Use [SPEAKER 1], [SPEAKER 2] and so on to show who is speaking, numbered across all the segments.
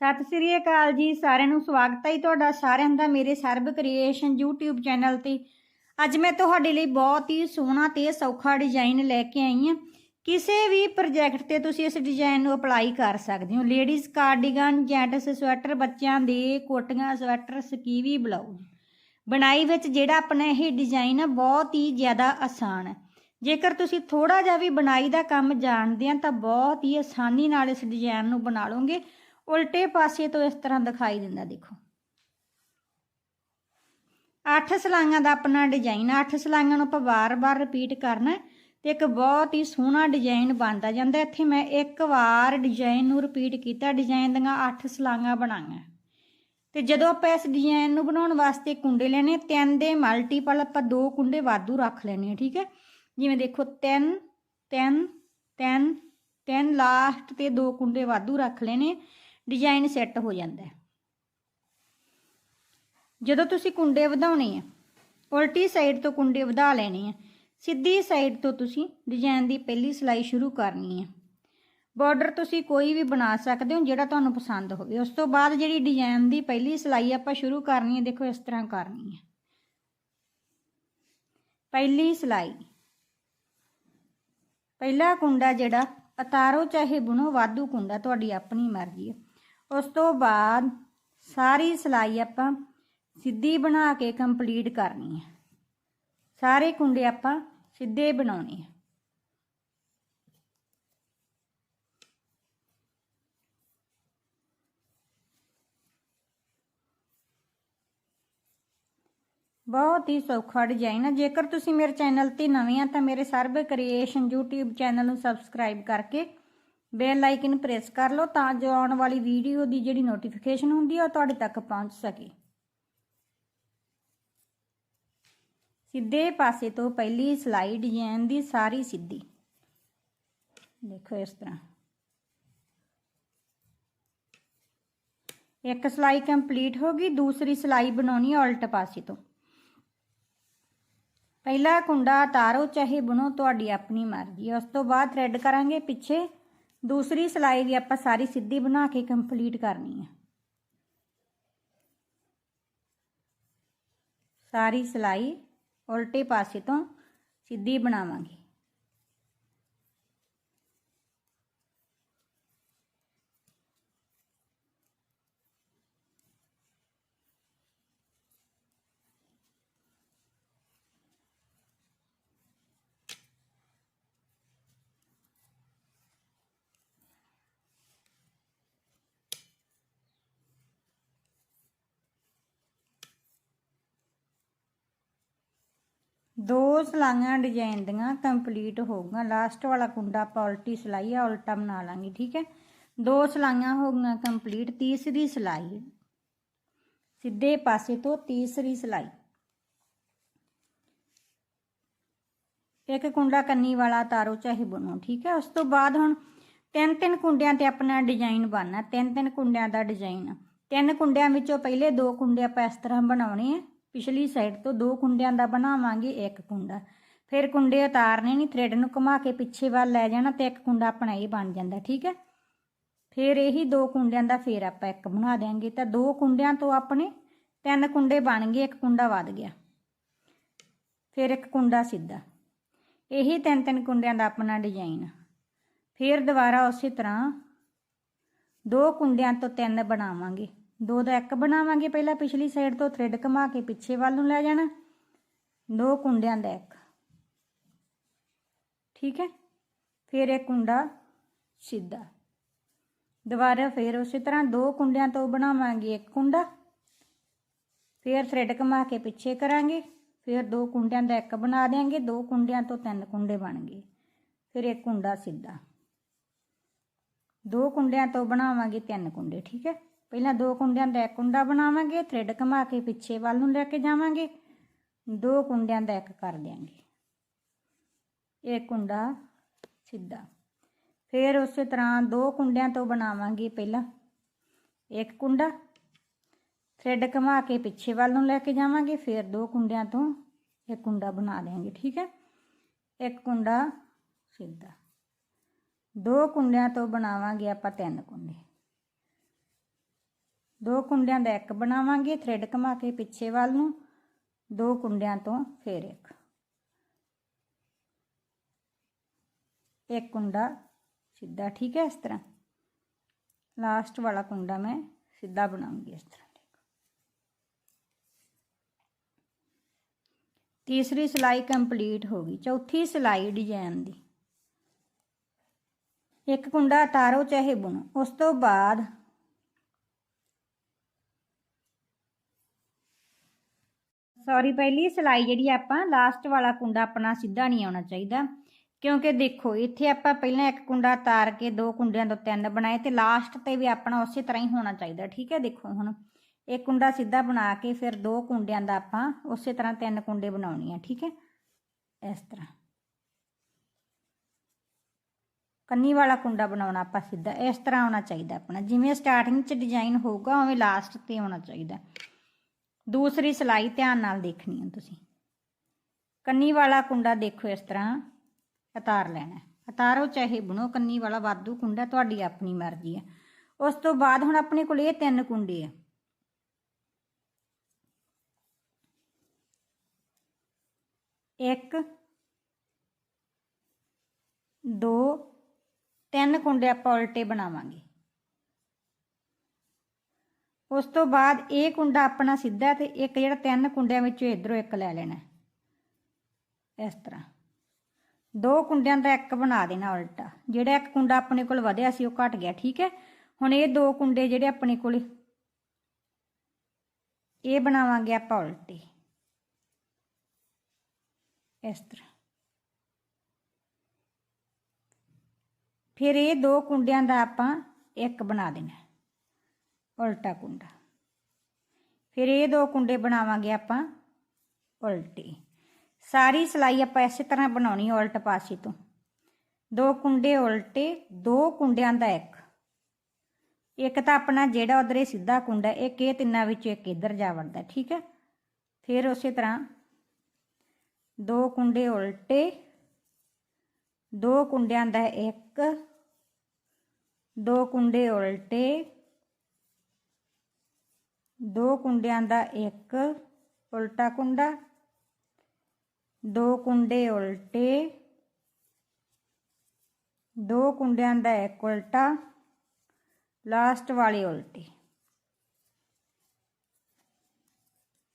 [SPEAKER 1] ਸਤਿ ਸ੍ਰੀ ਅਕਾਲ ਜੀ, ਸਾਰਿਆਂ ਨੂੰ ਸਵਾਗਤ ਹੈ ਜੀ ਤੁਹਾਡਾ, ਸਾਰਿਆਂ ਦਾ ਮੇਰੇ ਸਰਬ ਕ੍ਰੀਏਸ਼ਨ YouTube ਚੈਨਲ ਤੇ। ਅੱਜ ਮੈਂ ਤੁਹਾਡੇ ਲਈ ਬਹੁਤ ਹੀ ਸੋਹਣਾ ਤੇ ਸੌਖਾ ਡਿਜ਼ਾਈਨ ਲੈ ਕੇ ਆਈ ਹਾਂ। ਕਿਸੇ ਵੀ ਪ੍ਰੋਜੈਕਟ ਤੇ ਤੁਸੀਂ ਇਸ ਡਿਜ਼ਾਈਨ ਨੂੰ ਅਪਲਾਈ ਕਰ ਸਕਦੇ ਹੋ। ਲੇਡੀਜ਼ ਕਾਰਡੀਗਨ ਜੈਂਟਸ ਸਵੈਟਰ ਬੱਚਿਆਂ ਦੇ ਕੋਟੀਆਂ ਸਵੈਟਰ ਸਕੀਵੀ ਬਲਾਊਜ਼ ਬਣਾਈ ਵਿੱਚ ਜਿਹੜਾ ਆਪਣਾ ਇਹ ਡਿਜ਼ਾਈਨ ਆ, ਬਹੁਤ ਹੀ ਜ਼ਿਆਦਾ ਆਸਾਨ ਹੈ। ਜੇਕਰ ਤੁਸੀਂ ਥੋੜਾ ਜਿਹਾ ਵੀ ਬਣਾਈ ਦਾ ਕੰਮ ਜਾਣਦੇ ਆ, ਤਾਂ ਬਹੁਤ ਹੀ ਆਸਾਨੀ ਨਾਲ ਇਸ ਡਿਜ਼ਾਈਨ ਨੂੰ ਬਣਾ ਲਓਗੇ। ਉਲਟੇ ਪਾਸੇ ਤੋਂ ਇਸ ਤਰ੍ਹਾਂ ਦਿਖਾਈ ਦਿੰਦਾ, ਦੇਖੋ। ਅੱਠ ਸਲਾਈਆਂ ਦਾ ਆਪਣਾ ਡਿਜ਼ਾਈਨ ਅੱਠ ਸਲਾਈਆਂ ਨੂੰ ਆਪਾਂ ਵਾਰ-ਵਾਰ ਰਿਪੀਟ ਕਰਨਾ ਤੇ ਇੱਕ ਬਹੁਤ ਹੀ ਸੋਹਣਾ ਡਿਜ਼ਾਈਨ ਬਣਦਾ ਜਾਂਦਾ ਇੱਥੇ ਮੈਂ ਇੱਕ ਵਾਰ ਡਿਜ਼ਾਈਨ ਨੂੰ ਰਿਪੀਟ ਕੀਤਾ ਡਿਜ਼ਾਈਨ ਦੀਆਂ ਅੱਠ ਸਲਾਈਆਂ ਬਣਾਈਆਂ। ਤੇ ਜਦੋਂ ਆਪਾਂ ਇਸ ਡਿਜ਼ਾਈਨ ਨੂੰ ਬਣਾਉਣ ਵਾਸਤੇ ਕੁੰਡੇ ਲੈਣੇ ਤਿੰਨ ਦੇ ਮਲਟੀਪਲ ਆਪਾਂ ਦੋ ਕੁੰਡੇ ਵਾਧੂ ਰੱਖ ਲੈਣੇ ਆ ਠੀਕ ਹੈ? ਜਿਵੇਂ ਦੇਖੋ, ਤਿੰਨ ਤਿੰਨ ਤਿੰਨ ਤਿੰਨ ਲਾਸਟ ਤੇ ਦੋ ਕੁੰਡੇ ਵਾਧੂ ਰੱਖ ਲੈਣੇ ਡਿਜ਼ਾਈਨ ਸੈੱਟ ਹੋ ਜਾਂਦਾ ਜਦੋਂ ਤੁਸੀਂ ਕੁੰਡੇ ਵਧਾਉਣੇ ਆ, ਉਲਟੀ ਸਾਈਡ ਤੋਂ ਕੁੰਡੇ ਵਧਾ ਲੈਣੇ ਆ, ਸਿੱਧੀ ਸਾਈਡ ਤੋਂ ਤੁਸੀਂ ਡਿਜ਼ਾਈਨ ਦੀ ਪਹਿਲੀ ਸਿਲਾਈ ਸ਼ੁਰੂ ਕਰਨੀ ਹੈ ਬਾਰਡਰ ਤੁਸੀਂ ਕੋਈ ਵੀ ਬਣਾ ਸਕਦੇ ਹੋ ਜਿਹੜਾ ਤੁਹਾਨੂੰ ਪਸੰਦ ਹੋਵੇ। ਉਸ ਤੋਂ ਬਾਅਦ ਜਿਹੜੀ ਡਿਜ਼ਾਈਨ ਦੀ ਪਹਿਲੀ ਸਿਲਾਈ ਆਪਾਂ ਸ਼ੁਰੂ ਕਰਨੀ ਹੈ ਦੇਖੋ ਇਸ ਤਰ੍ਹਾਂ ਕਰਨੀ ਹੈ ਪਹਿਲੀ ਸਿਲਾਈ। ਪਹਿਲਾ ਕੁੰਡਾ ਜਿਹੜਾ ਉਤਾਰੋ ਚਾਹੇ ਬੁਣੋ, ਵਾਧੂ ਕੁੰਡਾ, ਤੁਹਾਡੀ ਆਪਣੀ ਮਰਜ਼ੀ ਹੈ ਉਸ ਤੋਂ ਬਾਅਦ ਸਾਰੀ ਸਲਾਈ ਆਪਾਂ ਸਿੱਧੀ ਬਣਾ ਕੇ ਕੰਪਲੀਟ ਕਰਨੀ ਹੈ। ਸਾਰੇ ਕੁੰਡੇ ਆਪਾਂ ਸਿੱਧੇ ਬਣਾਉਣੇ ਆ ਬਹੁਤ ਹੀ ਸੌਖਾ ਡਿਜ਼ਾਈਨ ਹੈ। ਜੇਕਰ ਤੁਸੀਂ ਮੇਰੇ ਚੈਨਲ ਤੇ ਨਵੇਂ ਆ ਤਾਂ ਮੇਰੇ ਸਰਬ ਕ੍ਰੀਏਸ਼ਨ YouTube ਚੈਨਲ ਨੂੰ ਸਬਸਕ੍ਰਾਈਬ ਕਰਕੇ ਬੈਲ ਆਈਕਨ ਪ੍ਰੈਸ ਕਰ ਲਓ ਤਾਂ ਜੋ ਆਉਣ ਵਾਲੀ ਵੀਡੀਓ ਦੀ ਜਿਹੜੀ ਨੋਟੀਫਿਕੇਸ਼ਨ ਹੁੰਦੀ ਹੈ ਉਹ ਤੁਹਾਡੇ ਤੱਕ ਪਹੁੰਚ ਸਕੇ। ਸਿੱਧੇ ਪਾਸੇ ਤੋਂ ਪਹਿਲੀ ਸਲਾਈ ਡਿਜ਼ਾਈਨ ਦੀ ਸਾਰੀ ਸਿੱਧੀ। ਦੇਖੋ ਇਸ ਤਰ੍ਹਾਂ। ਇੱਕ ਸਲਾਈ ਕੰਪਲੀਟ ਹੋ ਗਈ, ਦੂਸਰੀ ਸਲਾਈ ਬਣਾਉਣੀ ਉਲਟ ਪਾਸੇ ਤੋਂ। ਪਹਿਲਾ ਕੁੰਡਾ ਉਤਾਰੋ, ਚਾਹੇ ਬੁਣੋ, ਤੁਹਾਡੀ ਆਪਣੀ ਮਰਜ਼ੀ ਉਸ ਤੋਂ ਬਾਅਦ ਥ੍ਰੈਡ ਕਰਾਂਗੇ ਪਿੱਛੇ। ਦੂਸਰੀ ਸਿਲਾਈ ਵੀ ਆਪਾਂ ਸਾਰੀ ਸਿੱਧੀ ਬਣਾ ਕੇ ਕੰਪਲੀਟ ਕਰਨੀ ਹੈ ਸਾਰੀ ਸਿਲਾਈ ਉਲਟੇ ਪਾਸੇ ਤੋਂ ਸਿੱਧੀ ਬਣਾਵਾਂਗੇ। ਦੋ ਸਲਾਈਆਂ ਡਿਜ਼ਾਈਨ ਦੀਆਂ ਕੰਪਲੀਟ ਹੋ ਲਾਸਟ ਵਾਲਾ ਕੁੰਡਾ ਆਪਾਂ ਉਲਟੀ ਸਲਾਈ ਆ, ਉਲਟਾ ਬਣਾ ਲਾਂਗੇ, ਠੀਕ ਹੈ? ਦੋ ਸਲਾਈਆਂ ਹੋ ਗਈਆਂ ਕੰਪਲੀਟ, ਤੀਸਰੀ ਸਲਾਈ। ਸਿੱਧੇ ਪਾਸੇ ਤੋਂ ਤੀਸਰੀ ਸਲਾਈ। ਇੱਕ ਕੁੰਡਾ ਕੰਨੀ ਵਾਲਾ ਤਾਰੋ ਚਾਹੇ ਬਣੋ ਠੀਕ ਹੈ? ਉਸ ਤੋਂ ਬਾਅਦ ਹੁਣ ਤਿੰਨ ਤਿੰਨ ਕੁੰਡਿਆਂ ਤੇ ਆਪਣਾ ਡਿਜ਼ਾਈਨ ਬਣਨਾ ਤਿੰਨ ਤਿੰਨ ਕੁੰਡਿਆਂ ਦਾ ਡਿਜ਼ਾਈਨ। ਤਿੰਨ ਕੁੰਡਿਆਂ ਵਿੱਚੋਂ ਪਹਿਲੇ ਦੋ ਕੁੰਡੇ ਆਪਾਂ ਇਸ ਤਰ੍ਹਾਂ ਬਣਾਉਣੇ ਆ। ਪਿਛਲੀ ਸਾਈਡ ਤੋਂ ਦੋ ਕੁੰਡਿਆਂ ਦਾ ਬਣਾਵਾਂਗੇ, ਇੱਕ ਕੁੰਡਾ। ਫਿਰ ਕੁੰਡੇ ਉਤਾਰਨੇ ਨਹੀਂ ਥ੍ਰੈਡ ਨੂੰ ਘੁਮਾ ਕੇ ਪਿੱਛੇ ਵੱਲ ਲੈ ਜਾਣਾ ਤੇ ਇੱਕ ਕੁੰਡਾ ਆਪਣਾ ਇਹ ਬਣ ਜਾਂਦਾ, ਠੀਕ ਹੈ? ਫਿਰ ਇਹੀ ਦੋ ਕੁੰਡਿਆਂ ਦਾ ਫਿਰ ਆਪਾਂ ਇੱਕ ਬਣਾ ਦੇਾਂਗੇ ਤਾਂ ਦੋ ਕੁੰਡਿਆਂ ਤੋਂ ਆਪਣੇ ਤਿੰਨ ਕੁੰਡੇ ਬਣ ਗਏ, ਇੱਕ ਕੁੰਡਾ ਵੱਧ ਗਿਆ। ਫਿਰ ਇੱਕ ਕੁੰਡਾ ਸਿੱਧਾ। ਇਹੀ ਤਿੰਨ ਤਿੰਨ ਕੁੰਡਿਆਂ ਦਾ ਆਪਣਾ ਡਿਜ਼ਾਈਨ ਫਿਰ ਦੁਬਾਰਾ ਉਸੇ ਤਰ੍ਹਾਂ ਦੋ ਕੁੰਡਿਆਂ ਤੋਂ ਤਿੰਨ ਬਣਾਵਾਂਗੇ। ਦੋ ਦਾ ਇੱਕ ਬਣਾਵਾਂਗੇ ਪਹਿਲਾਂ ਪਿਛਲੀ ਸਾਈਡ ਤੋਂ ਥ੍ਰੈਡ ਘੁਮਾ ਕੇ ਪਿੱਛੇ ਵੱਲ ਨੂੰ ਲੈ ਜਾਣਾ। ਦੋ ਕੁੰਡਿਆਂ ਦਾ ਇੱਕ। ਠੀਕ ਹੈ? ਫਿਰ ਇੱਕ ਕੁੰਡਾ ਸਿੱਧਾ। ਦੁਬਾਰਾ ਫਿਰ ਉਸੇ ਤਰ੍ਹਾਂ ਦੋ ਕੁੰਡਿਆਂ ਤੋਂ ਬਣਾਵਾਂਗੇ ਇੱਕ ਕੁੰਡਾ। ਫਿਰ ਥ੍ਰੈਡ ਘੁਮਾ ਕੇ ਪਿੱਛੇ ਕਰਾਂਗੇ। ਫਿਰ ਦੋ ਕੁੰਡਿਆਂ ਦਾ ਇੱਕ ਬਣਾ ਦੇਾਂਗੇ ਦੋ ਕੁੰਡਿਆਂ ਤੋਂ ਤਿੰਨ ਕੁੰਡੇ ਬਣ ਗਏ। ਫਿਰ ਇੱਕ ਕੁੰਡਾ ਸਿੱਧਾ। ਦੋ ਕੁੰਡਿਆਂ ਤੋਂ ਬਣਾਵਾਂਗੇ ਤਿੰਨ ਕੁੰਡੇ। ਠੀਕ ਹੈ? ਪਹਿਲਾਂ ਦੋ ਕੁੰਡਿਆਂ ਦਾ ਇੱਕ ਕੁੰਡਾ ਬਣਾਵਾਂਗੇ ਥ੍ਰੈਡ ਘੁਮਾ ਕੇ ਪਿੱਛੇ ਵੱਲ ਨੂੰ ਲੈ ਕੇ ਜਾਵਾਂਗੇ। ਦੋ ਕੁੰਡਿਆਂ ਦਾ ਇੱਕ ਕਰ ਦਿਆਂਗੇ। ਇੱਕ ਕੁੰਡਾ ਸਿੱਧਾ। ਫਿਰ ਉਸੇ ਤਰ੍ਹਾਂ ਦੋ ਕੁੰਡਿਆਂ ਤੋਂ ਬਣਾਵਾਂਗੇ ਪਹਿਲਾਂ ਇੱਕ ਕੁੰਡਾ। ਥ੍ਰੈਡ ਘੁਮਾ ਕੇ ਪਿੱਛੇ ਵੱਲ ਨੂੰ ਲੈ ਕੇ ਜਾਵਾਂਗੇ, ਫਿਰ ਦੋ ਕੁੰਡਿਆਂ ਤੋਂ ਇੱਕ ਕੁੰਡਾ ਬਣਾ ਦੇਾਂਗੇ ਠੀਕ ਹੈ? ਇੱਕ ਕੁੰਡਾ ਸਿੱਧਾ। ਦੋ ਕੁੰਡਿਆਂ ਤੋਂ ਬਣਾਵਾਂਗੇ ਆਪਾਂ ਤਿੰਨ ਕੁੰਡੇ। ਦੋ ਕੁੰਡਿਆਂ ਦਾ ਇੱਕ ਬਣਾਵਾਂਗੇ ਥ੍ਰੈਡ ਘੁਮਾ ਕੇ ਪਿੱਛੇ ਵੱਲ ਨੂੰ, ਦੋ ਕੁੰਡਿਆਂ ਤੋਂ ਫੇਰ ਇੱਕ। ਇੱਕ ਕੁੰਡਾ ਸਿੱਧਾ, ਠੀਕ ਹੈ, ਇਸ ਤਰ੍ਹਾਂ। ਲਾਸਟ ਵਾਲਾ ਕੁੰਡਾ ਮੈਂ ਸਿੱਧਾ ਬਣਾਉਂਗੀ ਇਸ ਤਰ੍ਹਾਂ ਤੀਸਰੀ ਸਿਲਾਈ ਕੰਪਲੀਟ ਹੋ ਗਈ, ਚੌਥੀ ਸਿਲਾਈ ਡਿਜ਼ਾਈਨ ਦੀ। ਇੱਕ ਕੁੰਡਾ ਉਤਾਰੋ, ਚਾਹੇ ਬੁਣੋ। ਉਸ ਤੋਂ ਬਾਅਦ ਸੌਰੀ ਪਹਿਲੀ ਸਿਲਾਈ ਜਿਹੜੀ ਆਪਾਂ ਲਾਸਟ ਵਾਲਾ ਕੁੰਡਾ ਆਪਣਾ ਸਿੱਧਾ ਨਹੀਂ ਆਉਣਾ ਚਾਹੀਦਾ। ਕਿਉਂਕਿ ਦੇਖੋ, ਇੱਥੇ ਆਪਾਂ ਪਹਿਲਾਂ ਇੱਕ ਕੁੰਡਾ ਤਾਰ ਕੇ ਦੋ ਕੁੰਡਿਆਂ ਤੋਂ ਤਿੰਨ ਬਣਾਏ ਤੇ ਲਾਸਟ ਤੇ ਵੀ ਆਪਣਾ ਉਸੇ ਤਰ੍ਹਾਂ ਹੀ ਹੋਣਾ ਚਾਹੀਦਾ, ਠੀਕ ਹੈ? ਦੇਖੋ ਹੁਣ ਇੱਕ ਕੁੰਡਾ ਸਿੱਧਾ ਬਣਾ ਕੇ ਫਿਰ ਦੋ ਕੁੰਡਿਆਂ ਦਾ ਆਪਾਂ ਉਸੇ ਤਰ੍ਹਾਂ ਤਿੰਨ ਕੁੰਡੇ ਬਣਾਉਣੇ ਆ, ਠੀਕ ਹੈ? ਇਸ ਤਰ੍ਹਾਂ। ਕੰਨੀ ਵਾਲਾ ਕੁੰਡਾ ਬਣਾਉਣਾ ਆਪਾਂ ਸਿੱਧਾ, ਇਸ ਤਰ੍ਹਾਂ ਆਉਣਾ ਚਾਹੀਦਾ ਆਪਣਾ। ਜਿਵੇਂ ਸਟਾਰਟਿੰਗ 'ਚ ਡਿਜ਼ਾਈਨ ਹੋਊਗਾ, ਉਵੇਂ ਲਾਸਟ ਤੇ ਆਉਣਾ ਚਾਹੀਦਾ। ਦੂਸਰੀ ਸਿਲਾਈ ਧਿਆਨ ਨਾਲ ਦੇਖਣੀ ਹੈ ਤੁਸੀਂ। ਕੰਨੀ ਵਾਲਾ ਕੁੰਡਾ ਦੇਖੋ ਇਸ ਤਰ੍ਹਾਂ ਉਤਾਰ ਲੈਣਾ। ਉਤਾਰੋ ਚਾਹੇ ਬਣੋ, ਕੰਨੀ ਵਾਲਾ ਵਾਧੂ ਕੁੰਡਾ ਤੁਹਾਡੀ ਆਪਣੀ ਮਰਜ਼ੀ ਹੈ ਉਸ ਤੋਂ ਬਾਅਦ ਹੁਣ ਆਪਣੇ ਕੋਲ ਇਹ ਤਿੰਨ ਕੁੰਡੇ ਆ। ਇੱਕ, ਦੋ, ਤਿੰਨ ਕੁੰਡੇ ਆਪਾਂ ਉਲਟੇ ਬਣਾਵਾਂਗੇ। ਉਸ ਤੋਂ ਬਾਅਦ ਇਹ ਕੁੰਡਾ ਆਪਣਾ ਸਿੱਧਾ ਤੇ ਇੱਕ ਜਿਹੜਾ ਤਿੰਨ ਕੁੰਡਿਆਂ ਵਿੱਚੋਂ ਇਧਰੋਂ ਇੱਕ ਲੈ ਲੈਣਾ ਇਸ ਤਰ੍ਹਾਂ। ਦੋ ਕੁੰਡਿਆਂ ਦਾ ਇੱਕ ਬਣਾ ਦੇਣਾ ਉਲਟਾ। ਜਿਹੜਾ ਇੱਕ ਕੁੰਡਾ ਆਪਣੇ ਕੋਲ ਵਧਿਆ ਸੀ, ਉਹ ਘਟ ਗਿਆ, ਠੀਕ ਹੈ? ਹੁਣ ਇਹ ਦੋ ਕੁੰਡੇ ਜਿਹੜੇ ਆਪਣੇ ਕੋਲ ਇਹ ਬਣਾਵਾਂਗੇ ਆਪਾਂ ਉਲਟੇ। ਇਸ ਤਰ੍ਹਾਂ। ਫਿਰ ਇਹ ਦੋ ਕੁੰਡਿਆਂ ਦਾ ਆਪਾਂ ਇੱਕ ਬਣਾ ਦੇਣਾ ਉਲਟਾ ਕੁੰਡਾ। ਫਿਰ ਇਹ ਦੋ ਕੁੰਡੇ ਬਣਾਵਾਂਗੇ ਆਪਾਂ ਉਲਟੇ। ਸਾਰੀ ਸਿਲਾਈ ਆਪਾਂ ਇਸੇ ਤਰ੍ਹਾਂ ਬਣਾਉਣੀ ਹੈ ਉਲਟ ਪਾਸੇ ਤੋਂ। ਦੋ ਕੁੰਡੇ ਉਲਟੇ, ਦੋ ਕੁੰਡਿਆਂ ਦਾ ਇੱਕ। ਇੱਕ ਤਾਂ ਆਪਣਾ ਜਿਹੜਾ ਉਧਰੇ ਸਿੱਧਾ ਕੁੰਡਾ, ਇੱਕ ਇਹ ਤਿੰਨਾਂ ਵਿੱਚੋਂ ਇੱਕ ਇੱਧਰ ਜਾ ਵੜਦਾ, ਠੀਕ ਹੈ ਫਿਰ ਉਸੇ ਤਰ੍ਹਾਂ ਦੋ ਕੁੰਡੇ ਉਲਟੇ, ਦੋ ਕੁੰਡਿਆਂ ਦਾ ਇੱਕ, ਦੋ ਕੁੰਡੇ ਉਲਟੇ ਦੋ ਕੁੰਡਿਆਂ ਦਾ ਇੱਕ, ਉਲਟਾ ਕੁੰਡਾ। ਦੋ ਕੁੰਡੇ ਉਲਟੇ। ਦੋ ਕੁੰਡਿਆਂ ਦਾ ਇੱਕ ਉਲਟਾ, ਲਾਸਟ ਵਾਲੇ ਉਲਟੇ।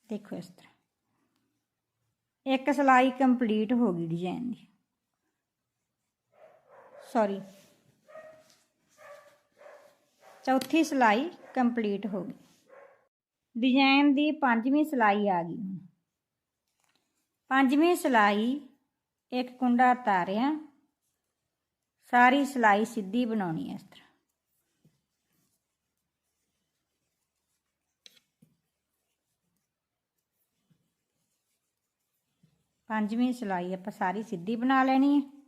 [SPEAKER 1] ਦੇਖੋ ਇਸ ਤਰ੍ਹਾਂ। ਇੱਕ ਸਲਾਈ ਕੰਪਲੀਟ ਹੋ ਗਈ ਡਿਜ਼ਾਈਨ ਦੀ। ਸੌਰੀ ਚੌਥੀ ਸਲਾਈ ਕੰਪਲੀਟ ਹੋ ਗਈ। ਡਿਜ਼ਾਈਨ ਦੀ ਪੰਜਵੀਂ ਸਿਲਾਈ ਆ ਗਈ ਹੁਣ। ਪੰਜਵੀਂ ਸਿਲਾਈ, ਇੱਕ ਕੁੰਡਾ ਤਾਰਿਆ। ਸਾਰੀ ਸਿਲਾਈ ਸਿੱਧੀ ਬਣਾਉਣੀ ਹੈ ਇਸ ਤਰ੍ਹਾਂ। ਪੰਜਵੀਂ ਸਿਲਾਈ ਆਪਾਂ ਸਾਰੀ ਸਿੱਧੀ ਬਣਾ ਲੈਣੀ ਹੈ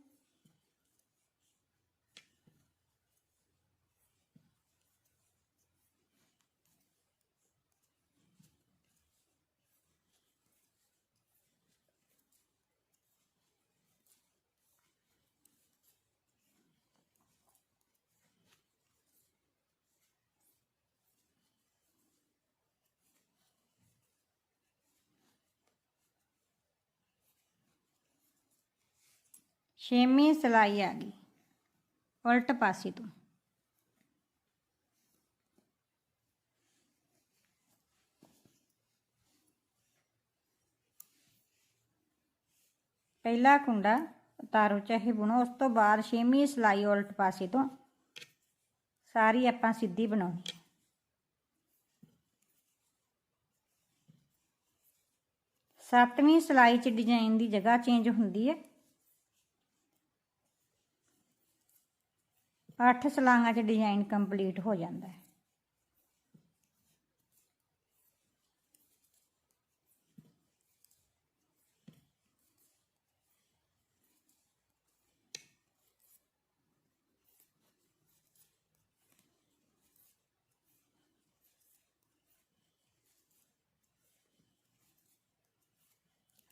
[SPEAKER 1] ਛੇਵੀਂ ਸਲਾਈ ਆ ਗਈ। ਉਲਟ ਪਾਸੇ ਤੋਂ। ਪਹਿਲਾ ਕੁੰਡਾ ਉਤਾਰੋ ਚਾਹੇ ਬੁਣੋ, ਉਸ ਤੋਂ ਬਾਅਦ ਛੇਵੀਂ ਸਲਾਈ ਉਲਟ ਪਾਸੇ ਤੋਂ। ਸਾਰੀ ਆਪਾਂ ਸਿੱਧੀ ਬਣਾਉਣੀ ਸੱਤਵੀਂ ਸਲਾਈ 'ਚ ਡਿਜ਼ਾਈਨ ਦੀ ਜਗ੍ਹਾ ਚੇਂਜ ਹੁੰਦੀ ਹੈ ਅੱਠ ਸਲਾਈਆਂ 'ਚ ਡਿਜ਼ਾਈਨ ਕੰਪਲੀਟ ਹੋ ਜਾਂਦਾ ਹੈ।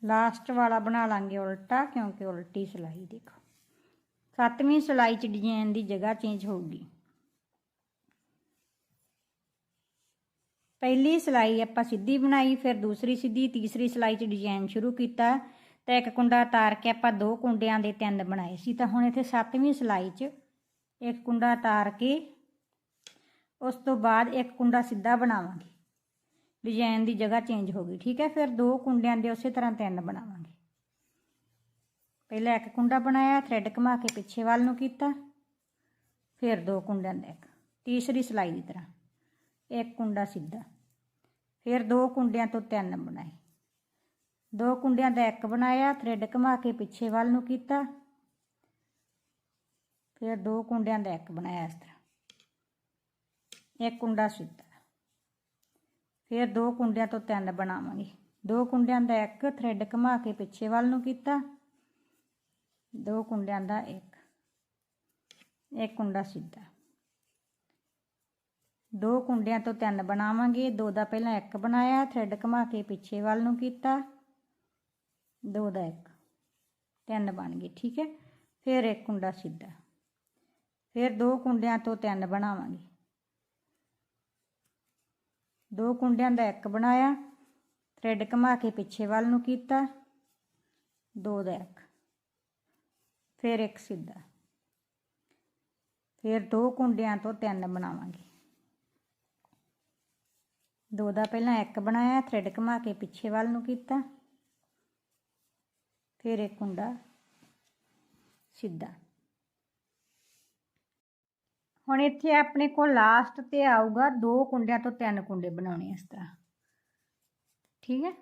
[SPEAKER 1] ਲਾਸਟ ਵਾਲਾ ਬਣਾ ਲਾਂਗੇ ਉਲਟਾ ਕਿਉਂਕਿ ਉਲਟੀ ਸਲਾਈ ਦੇਖੋ। ਸੱਤਵੀਂ ਸਲਾਈ 'ਚ ਡਿਜ਼ਾਈਨ ਦੀ ਜਗ੍ਹਾ ਚੇਂਜ ਹੋਊਗੀ ਪਹਿਲੀ ਸਿਲਾਈ ਆਪਾਂ ਸਿੱਧੀ ਬਣਾਈ, ਫਿਰ ਦੂਸਰੀ ਸਿੱਧੀ, ਤੀਸਰੀ ਸਿਲਾਈ 'ਚ ਡਿਜ਼ਾਈਨ ਸ਼ੁਰੂ ਕੀਤਾ ਤਾਂ ਇੱਕ ਕੁੰਡਾ ਤਾਰ ਕੇ ਆਪਾਂ ਦੋ ਕੁੰਡਿਆਂ ਦੇ ਤਿੰਨ ਬਣਾਏ ਸੀ। ਤਾਂ ਹੁਣ ਇੱਥੇ ਸੱਤਵੀਂ ਸਿਲਾਈ 'ਚ ਇੱਕ ਕੁੰਡਾ ਤਾਰ ਕੇ ਉਸ ਤੋਂ ਬਾਅਦ ਇੱਕ ਕੁੰਡਾ ਸਿੱਧਾ ਬਣਾਵਾਂਗੇ। ਡਿਜ਼ਾਈਨ ਦੀ ਜਗ੍ਹਾ ਚੇਂਜ ਹੋ ਗਈ, ਠੀਕ ਹੈ? ਫਿਰ ਦੋ ਕੁੰਡਿਆਂ ਦੇ ਉਸੇ ਤਰ੍ਹਾਂ ਤਿੰਨ ਬਣਾਵਾਂਗੇ। ਪਹਿਲਾਂ ਇੱਕ ਕੁੰਡਾ ਬਣਾਇਆ ਥ੍ਰੈਡ ਘੁਮਾ ਕੇ ਪਿੱਛੇ ਵੱਲ ਨੂੰ ਕੀਤਾ। ਫਿਰ ਦੋ ਕੁੰਡਿਆਂ ਦਾ ਇੱਕ। ਤੀਸਰੀ ਸਿਲਾਈ ਦੀ ਤਰ੍ਹਾਂ। ਇੱਕ ਕੁੰਡਾ ਸਿੱਧਾ। ਫਿਰ ਦੋ ਕੁੰਡਿਆਂ ਤੋਂ ਤਿੰਨ ਬਣਾਏ। ਦੋ ਕੁੰਡਿਆਂ ਦਾ ਇੱਕ ਬਣਾਇਆ ਥ੍ਰੈਡ ਘੁਮਾ ਕੇ ਪਿੱਛੇ ਵੱਲ ਨੂੰ ਕੀਤਾ। ਫਿਰ ਦੋ ਕੁੰਡਿਆਂ ਦਾ ਇੱਕ ਬਣਾਇਆ ਇਸ ਤਰ੍ਹਾਂ। ਇੱਕ ਕੁੰਡਾ ਸਿੱਧਾ। ਫਿਰ ਦੋ ਕੁੰਡਿਆਂ ਤੋਂ ਤਿੰਨ ਬਣਾਵਾਂਗੇ। ਦੋ ਕੁੰਡਿਆਂ ਦਾ ਇੱਕ ਥ੍ਰੈਡ ਘੁਮਾ ਕੇ ਪਿੱਛੇ ਵੱਲ ਨੂੰ ਕੀਤਾ। ਦੋ ਕੁੰਡਿਆਂ ਦਾ ਇੱਕ। ਇੱਕ ਕੁੰਡਾ ਸਿੱਧਾ। ਦੋ ਕੁੰਡਿਆਂ ਤੋਂ ਤਿੰਨ ਬਣਾਵਾਂਗੇ। ਦੋ ਦਾ ਪਹਿਲਾਂ ਇੱਕ ਬਣਾਇਆ, ਥ੍ਰੈਡ ਘੁਮਾ ਕੇ ਪਿੱਛੇ ਵੱਲ ਨੂੰ ਕੀਤਾ। ਦੋ ਦਾ ਇੱਕ। ਤਿੰਨ ਬਣ ਗਏ, ਠੀਕ ਹੈ? ਫਿਰ ਇੱਕ ਕੁੰਡਾ ਸਿੱਧਾ। ਫਿਰ ਦੋ ਕੁੰਡਿਆਂ ਤੋਂ ਤਿੰਨ ਬਣਾਵਾਂਗੇ। ਦੋ ਕੁੰਡਿਆਂ ਦਾ ਇੱਕ ਬਣਾਇਆ, ਥ੍ਰੈਡ ਘੁਮਾ ਕੇ ਪਿੱਛੇ ਵੱਲ ਨੂੰ ਕੀਤਾ। ਦੋ ਦਾ ਇੱਕ। ਫਿਰ ਇੱਕ ਸਿੱਧਾ। ਫਿਰ ਦੋ ਕੁੰਡਿਆਂ ਤੋਂ ਤਿੰਨ ਬਣਾਵਾਂਗੇ। ਦੋ ਦਾ ਪਹਿਲਾਂ ਇੱਕ ਬਣਾਇਆ ਥ੍ਰੈਡ ਘੁਮਾ ਕੇ ਪਿੱਛੇ ਵੱਲ ਨੂੰ ਕੀਤਾ। ਫਿਰ ਇੱਕ ਕੁੰਡਾ ਸਿੱਧਾ। ਹੁਣ ਇੱਥੇ ਆਪਣੇ ਕੋਲ ਲਾਸਟ ਤੇ ਆਊਗਾ ਦੋ ਕੁੰਡਿਆਂ ਤੋਂ ਤਿੰਨ ਕੁੰਡੇ ਬਣਾਉਣੇ ਇਸ ਤਰ੍ਹਾਂ। ਠੀਕ ਹੈ?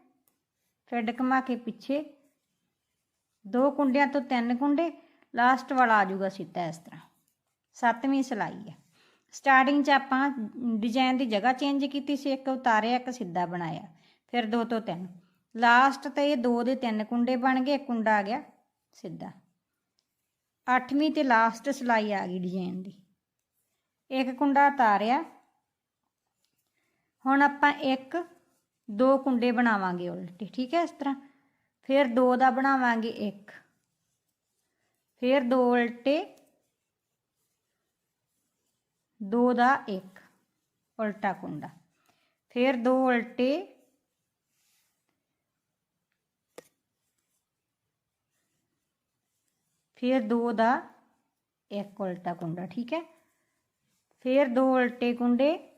[SPEAKER 1] ਥ੍ਰੈਡ ਘੁਮਾ ਕੇ ਪਿੱਛੇ ਦੋ ਕੁੰਡਿਆਂ ਤੋਂ ਤਿੰਨ ਕੁੰਡੇ ਲਾਸਟ ਵਾਲਾ ਆ ਜਾਊਗਾ ਸਿੱਧਾ ਇਸ ਤਰ੍ਹਾਂ। ਸੱਤਵੀਂ ਸਿਲਾਈ ਹੈ। ਸਟਾਰਟਿੰਗ 'ਚ ਆਪਾਂ ਡਿਜ਼ਾਈਨ ਦੀ ਜਗ੍ਹਾ ਚੇਂਜ ਕੀਤੀ ਸੀ, ਇੱਕ ਉਤਾਰਿਆ, ਇੱਕ ਸਿੱਧਾ ਬਣਾਇਆ। ਫਿਰ ਦੋ ਤੋਂ ਤਿੰਨ। ਲਾਸਟ ਤੇ ਇਹ ਦੋ ਦੇ ਤਿੰਨ ਕੁੰਡੇ ਬਣ ਗਏ, ਇੱਕ ਕੁੰਡਾ ਆ ਗਿਆ, ਸਿੱਧਾ। ਅੱਠਵੀਂ ਤੇ ਲਾਸਟ ਸਿਲਾਈ ਆ ਗਈ ਡਿਜ਼ਾਈਨ ਦੀ। ਇੱਕ ਕੁੰਡਾ ਉਤਾਰਿਆ। ਹੁਣ ਆਪਾਂ ਇੱਕ, ਦੋ ਕੁੰਡੇ ਬਣਾਵਾਂਗੇ ਉਲਟੇ, ਠੀਕ ਹੈ ਇਸ ਤਰ੍ਹਾਂ। ਫਿਰ ਦੋ ਦਾ ਬਣਾਵਾਂਗੇ ਇੱਕ। ਫਿਰ ਦੋ ਉਲਟੇ। ਦੋ ਦਾ ਇੱਕ, ਉਲਟਾ ਕੁੰਡਾ। ਫਿਰ ਦੋ ਉਲਟੇ। ਫਿਰ ਦੋ ਦਾ ਇੱਕ, ਉਲਟਾ ਕੁੰਡਾ, ਠੀਕ ਹੈ? ਫਿਰ ਦੋ ਉਲਟੇ ਕੁੰਡੇ।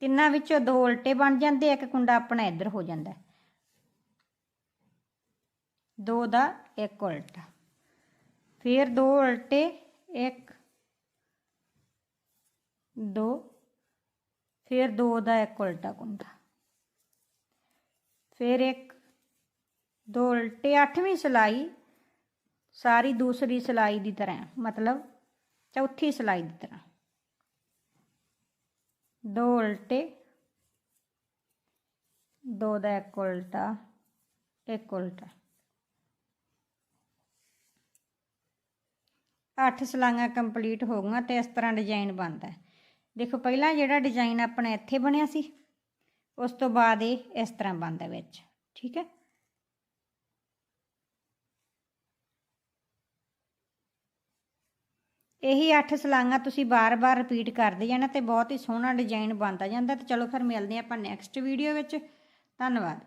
[SPEAKER 1] ਤਿੰਨਾਂ ਵਿੱਚੋਂ ਦੋ ਉਲਟੇ ਬਣ ਜਾਂਦੇ ਇੱਕ ਕੁੰਡਾ ਆਪਣਾ ਇੱਧਰ ਹੋ ਜਾਂਦਾ दो दा, एक उल्टा। फिर दो उल्टे, एक दो, फिर दो दा, एक उल्टा कुंडा। फिर एक, दो उल्टे, अठवीं सिलाई, सारी दूसरी सिलाई की तरह मतलब चौथी सिलाई की तरह। दो उल्टे, दो दा, एक उल्टा एक उल्टा। ਅੱਠ ਸਲਾਈਆਂ ਕੰਪਲੀਟ ਹੋ ਗਈਆਂ ਤੇ ਇਸ ਤਰ੍ਹਾਂ ਡਿਜ਼ਾਈਨ ਬਣਦਾ ਦੇਖੋ, ਪਹਿਲਾਂ ਜਿਹੜਾ ਡਿਜ਼ਾਈਨ ਆਪਣਾ ਇੱਥੇ ਬਣਿਆ ਸੀ, ਉਸ ਤੋਂ ਬਾਅਦ ਇਹ ਇਸ ਤਰ੍ਹਾਂ ਬਣਦਾ ਵਿੱਚ, ਠੀਕ ਹੈ? ਇਹੀ ਅੱਠ ਸਲਾਈਆਂ ਤੁਸੀਂ ਬਾਰ-ਬਾਰ ਰਿਪੀਟ ਕਰਦੇ ਜਾਣਾ ਤੇ ਬਹੁਤ ਹੀ ਸੋਹਣਾ ਡਿਜ਼ਾਈਨ ਬਣਦਾ ਜਾਂਦਾ ਤੇ ਚਲੋ ਫਿਰ ਮਿਲਦੇ ਆਪਾਂ ਨੈਕਸਟ ਵੀਡੀਓ ਵਿੱਚ। ਧੰਨਵਾਦ।